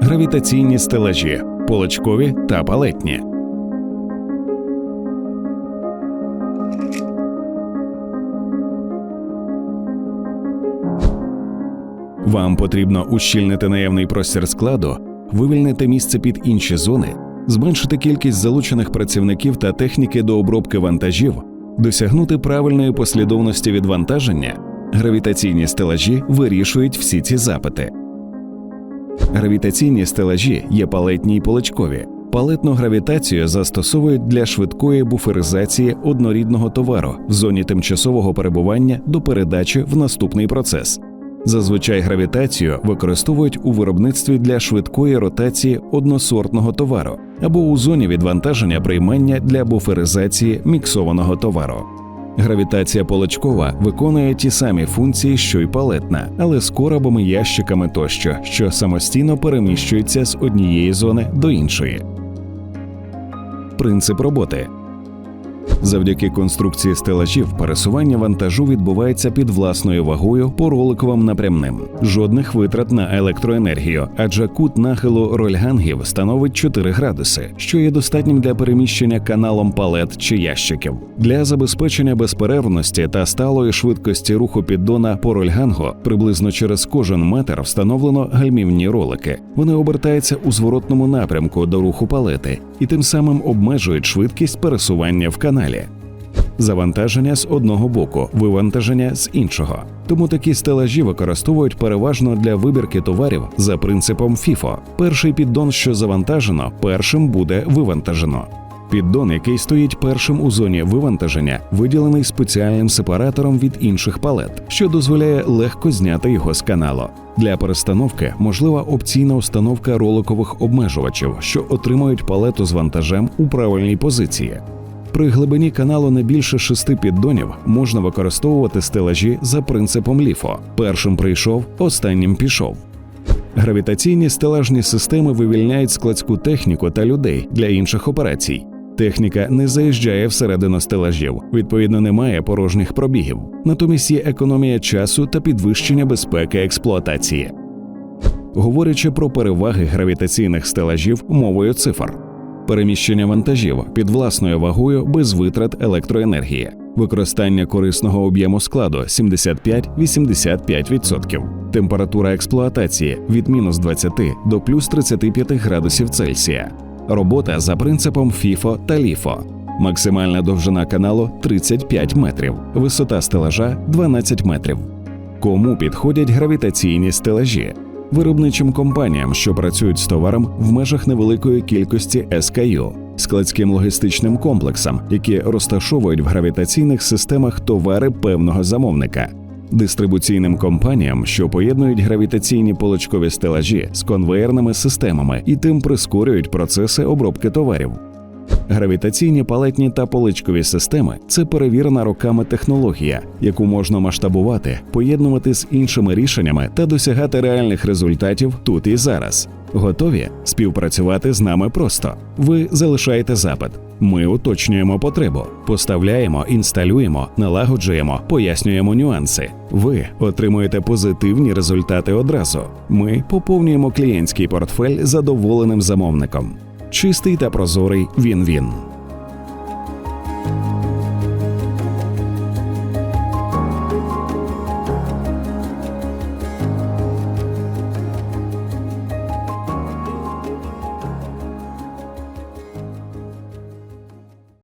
гравітаційні стелажі, полочкові та палетні. Вам потрібно ущільнити наявний простір складу, вивільнити місце під інші зони, зменшити кількість залучених працівників та техніки до обробки вантажів, досягнути правильної послідовності відвантаження. Гравітаційні стелажі вирішують всі ці запити. Гравітаційні стелажі є палетні й поличкові. Палетну гравітацію застосовують для швидкої буферизації однорідного товару в зоні тимчасового перебування до передачі в наступний процес. Зазвичай гравітацію використовують у виробництві для швидкої ротації односортного товару або у зоні відвантаження приймання для буферизації міксованого товару. Гравітація полочкова виконує ті самі функції, що й палетна, але з коробами, ящиками тощо, що самостійно переміщується з однієї зони до іншої. Принцип роботи Завдяки конструкції стелажів пересування вантажу відбувається під власною вагою по роликовим напрямним. Жодних витрат на електроенергію, адже кут нахилу рольгангів становить 4 градуси, що є достатнім для переміщення каналом палет чи ящиків. Для забезпечення безперервності та сталої швидкості руху піддона по рольгангу приблизно через кожен метр встановлено гальмівні ролики. Вони обертаються у зворотному напрямку до руху палети і тим самим обмежують швидкість пересування в каналі. Завантаження з одного боку, вивантаження з іншого. Тому такі стелажі використовують переважно для вибірки товарів за принципом FIFO. Перший піддон, що завантажено, першим буде вивантажено. Піддон, який стоїть першим у зоні вивантаження, виділений спеціальним сепаратором від інших палет, що дозволяє легко зняти його з каналу. Для перестановки можлива опційна установка роликових обмежувачів, що отримують палету з вантажем у правильній позиції. При глибині каналу не більше шести піддонів можна використовувати стелажі за принципом ліфо: першим прийшов, останнім пішов. Гравітаційні стелажні системи вивільняють складську техніку та людей для інших операцій. Техніка не заїжджає всередину стелажів, відповідно, немає порожніх пробігів. Натомість є економія часу та підвищення безпеки експлуатації. Говорячи про переваги гравітаційних стелажів мовою цифр переміщення вантажів під власною вагою без витрат електроенергії, використання корисного об'єму складу 75-85%, температура експлуатації від мінус 20 до плюс 35 градусів Цельсія, робота за принципом FIFO та LIFO, максимальна довжина каналу 35 метрів, висота стелажа 12 метрів. Кому підходять гравітаційні стелажі? Виробничим компаніям, що працюють з товаром в межах невеликої кількості SKU, складським логістичним комплексам, які розташовують в гравітаційних системах товари певного замовника. Дистрибуційним компаніям, що поєднують гравітаційні полочкові стелажі з конвеєрними системами і тим прискорюють процеси обробки товарів. Гравітаційні палетні та поличкові системи це перевірена роками технологія, яку можна масштабувати, поєднувати з іншими рішеннями та досягати реальних результатів тут і зараз. Готові співпрацювати з нами просто. Ви залишаєте запит. Ми уточнюємо потребу, поставляємо, інсталюємо, налагоджуємо, пояснюємо нюанси. Ви отримуєте позитивні результати одразу. Ми поповнюємо клієнтський портфель задоволеним замовником. Чистий та прозорий він він.